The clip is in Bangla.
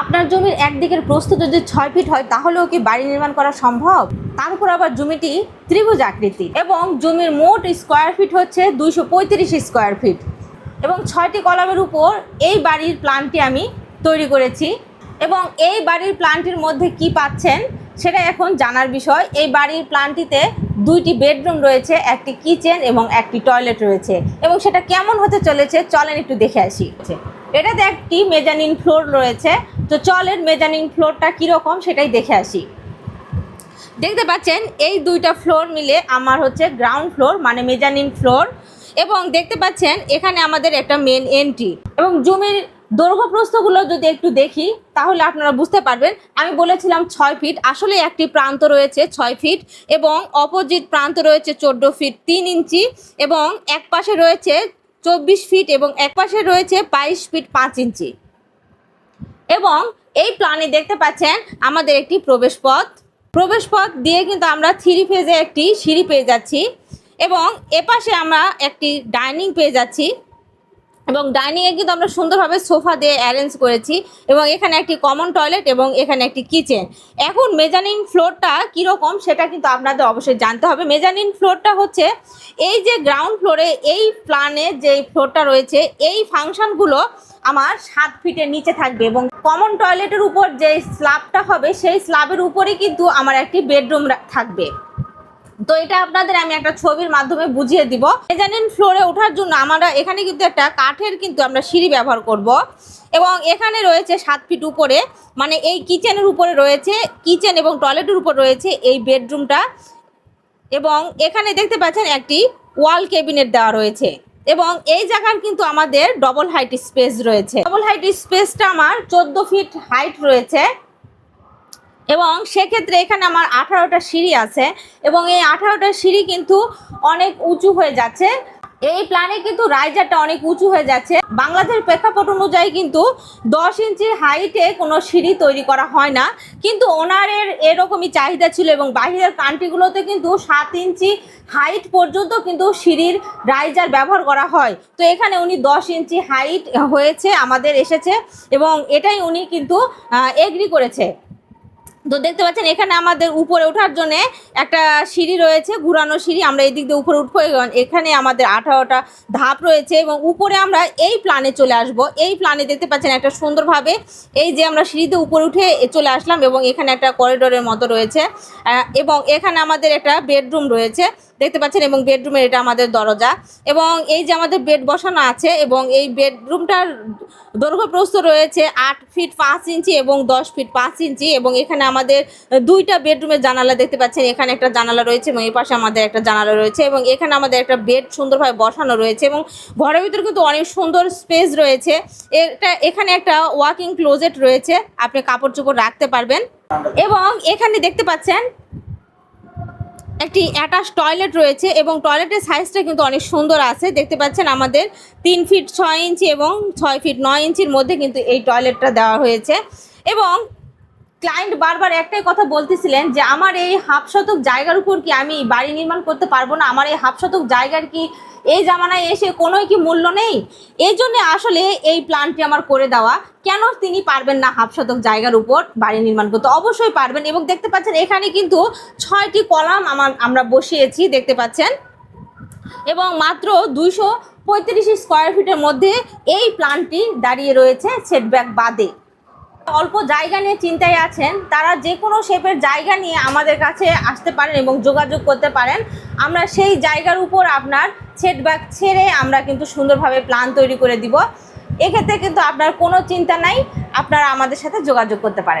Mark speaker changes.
Speaker 1: আপনার জমির একদিকের প্রস্থ যদি ছয় ফিট হয়, তাহলেও কি বাড়ি নির্মাণ করা সম্ভব? তার উপর আবার জমিটি ত্রিভুজ আকৃতি এবং জমির মোট স্কোয়ার ফিট হচ্ছে দুইশো পঁয়ত্রিশ স্কোয়ার ফিট এবং ছয়টি কলামের উপর এই বাড়ির প্ল্যানটি আমি তৈরি করেছি এবং এই বাড়ির প্ল্যানটির মধ্যে কি পাচ্ছেন সেটা এখন জানার বিষয়। এই বাড়ির প্ল্যানটিতে দুইটি বেডরুম রয়েছে, একটি কিচেন এবং একটি টয়লেট রয়েছে এবং সেটা কেমন হতে চলেছে চলেন একটু দেখে আসি। এটাতে একটি মেজানিন ফ্লোর রয়েছে তো চলেন মেজানিন ফ্লোরটা কীরকম সেটাই দেখে আসি। দেখতে পাচ্ছেন, এই দুইটা ফ্লোর মিলে আমার হচ্ছে গ্রাউন্ড ফ্লোর মানে মেজানিন ফ্লোর এবং দেখতে পাচ্ছেন, এখানে আমাদের একটা মেন এন্ট্রি এবং জমির দৈর্ঘ্য প্রস্থগুলো যদি একটু দেখি, তাহলে আপনারা বুঝতে পারবেন, আমি বলেছিলাম ছয় ফিট আসলে একটি প্রান্ত রয়েছে ছয় ফিট এবং অপোজিট প্রান্ত রয়েছে চোদ্দ ফিট তিন ইঞ্চি, এবং এক পাশে রয়েছে চব্বিশ ফিট এবং এক পাশে রয়েছে বাইশ ফিট পাঁচ ইঞ্চি। এবং এই প্ল্যানে দেখতে পাচ্ছেন আমাদের একটি প্রবেশ পথ প্রবেশ পথ দিয়ে কিন্তু আমরা থ্রি ফেজে একটি সিঁড়ি পেয়ে যাচ্ছি এবং এপাশে আমরা একটি ডাইনিং পেয়ে যাচ্ছি। এবং ডাইনিংয়ে কিন্তু আমরা সুন্দরভাবে সোফা দিয়ে অ্যারেঞ্জ করেছি এবং এখানে একটি কমন টয়লেট এবং এখানে একটি কিচেন এখন মেজানিন ফ্লোরটা কীরকম সেটা কিন্তু আপনাদের অবশ্যই জানতে হবে। মেজানিন ফ্লোরটা হচ্ছে এই যে গ্রাউন্ড ফ্লোরে এই প্ল্যানে যে ফ্লোরটা রয়েছে, এই ফাংশনগুলো আমার সাত ফিটের নিচে থাকবে এবং কমন টয়লেটের উপর যে স্ল্যাবটা হবে, সেই স্ল্যাবের উপরেই কিন্তু আমার একটি বেডরুম থাকবে। তো এটা আপনাদের আমি একটা ছবির মাধ্যমে বুঝিয়ে দিব। মেজানিন ফ্লোরে ওঠার জন্য আমরা এখানে কিন্তু একটা কাঠের কিন্তু আমরা সিঁড়ি ব্যবহার করব। এবং এখানে রয়েছে সাত ফিট উপরে মানে এই কিচেনের উপরে রয়েছে কিচেন এবং টয়লেটের উপর রয়েছে এই বেডরুমটা এবং এখানে দেখতে পাচ্ছেন একটি ওয়াল ক্যাবিনেট দেওয়া রয়েছে। এবং এই জায়গার কিন্তু আমাদের ডবল হাইট স্পেস রয়েছে। ডবল হাইট স্পেসটা আমার চোদ্দ ফিট হাইট রয়েছে। এবং সেক্ষেত্রে এখানে আমার আঠারোটা সিঁড়ি আছে এবং এই আঠারোটা সিঁড়ি কিন্তু অনেক উঁচু হয়ে যাচ্ছে। এই প্ল্যানে কিন্তু রাইজারটা অনেক উঁচু হয়ে যাচ্ছে। বাংলাদেশের প্রেক্ষাপট অনুযায়ী কিন্তু দশ ইঞ্চির হাইটে কোনো সিঁড়ি তৈরি করা হয় না। কিন্তু ওনারের এরকমই চাহিদা ছিল এবং বাহিরের কান্ট্রিগুলোতে কিন্তু সাত ইঞ্চি হাইট পর্যন্ত কিন্তু সিঁড়ির রাইজার ব্যবহার করা হয়। তো এখানে উনি দশ ইঞ্চি হাইট হয়েছে, আমাদের এসেছে এবং এটাই উনি কিন্তু এগ্রি করেছে। তো দেখতে পাচ্ছেন, এখানে আমাদের উপরে ওঠার জন্য একটা সিঁড়ি রয়েছে, ঘুরানো সিঁড়ি। আমরা এই দিক দিয়ে উপরে উঠবো এখানে আমাদের আঠারোটা ধাপ রয়েছে এবং উপরে আমরা এই প্ল্যানে চলে আসব। এই প্লানে দেখতে পাচ্ছেন একটা সুন্দরভাবে এই যে আমরা সিঁড়িতে উপরে উঠে চলে আসলাম এবং এখানে একটা করিডোরের মতো রয়েছে। এবং এখানে আমাদের একটা বেডরুম রয়েছে। দেখতে পাচ্ছেন, এবং বেডরুমের এটা আমাদের দরজা। এবং এই যে আমাদের বেড বসানো আছে, এবং এই বেডরুমটার দৈর্ঘ্য প্রস্থ রয়েছে আট ফিট পাঁচ ইঞ্চি এবং দশ ফিট পাঁচ ইঞ্চি, এবং এখানে আমাদের দুইটা বেডরুমের জানালা দেখতে পাচ্ছেন। এখানে একটা জানালা রয়েছে, এবং এই পাশে আমাদের একটা জানালা রয়েছে, এবং এখানে আমাদের একটা বেড সুন্দরভাবে বসানো রয়েছে, এবং ঘরের ভিতরে কিন্তু অনেক সুন্দর স্পেস রয়েছে। এটা এখানে একটা ওয়াকিং ক্লোজেট রয়েছে, আপনি কাপড় চোপড় রাখতে পারবেন। এবং এখানে দেখতে পাচ্ছেন একটি অ্যাটাচ টয়লেট রয়েছে এবং টয়লেটের সাইজটা কিন্তু অনেক সুন্দর আছে। দেখতে পাচ্ছেন আমাদের তিন ফিট ছয় ইঞ্চি এবং ছয় ফিট নয় ইঞ্চির মধ্যে কিন্তু এই টয়লেটটা দেওয়া হয়েছে। এবং ক্লায়েন্ট বারবার একটাই কথা বলতেছিলেন যে, আমার এই হাফ শতক জায়গার উপর কি আমি বাড়ি নির্মাণ করতে পারব না? আমার এই হাফ শতক জায়গার কি এই জামানায় এসে কোনোই কি মূল্য নেই? এই জন্য আসলে এই প্ল্যানটি আমার করে দেওয়া। কেন তিনি পারবেন না হাফ শতক জায়গার উপর বাড়ি নির্মাণ করতে? অবশ্যই পারবেন এবং দেখতে পাচ্ছেন এখানে কিন্তু ছয়টি কলাম আমার আমরা বসিয়েছি, দেখতে পাচ্ছেন। এবং মাত্র দুইশো পঁয়ত্রিশ স্কোয়ার ফিটের মধ্যে এই প্ল্যানটি দাঁড়িয়ে রয়েছে সেটব্যাক বাদে। অল্প জায়গা নিয়ে চিন্তায় আছেন, তারা যে কোনো শেপের জায়গা নিয়ে আমাদের কাছে আসতে পারেন এবং যোগাযোগ করতে পারেন। আমরা সেই জায়গার উপর আপনার সেটব্যাক ছেড়ে আমরা কিন্তু সুন্দরভাবে প্ল্যান তৈরি করে দিব। এক্ষেত্রে কিন্তু আপনার কোনো চিন্তা নাই, আপনারা আমাদের সাথে যোগাযোগ করতে পারেন।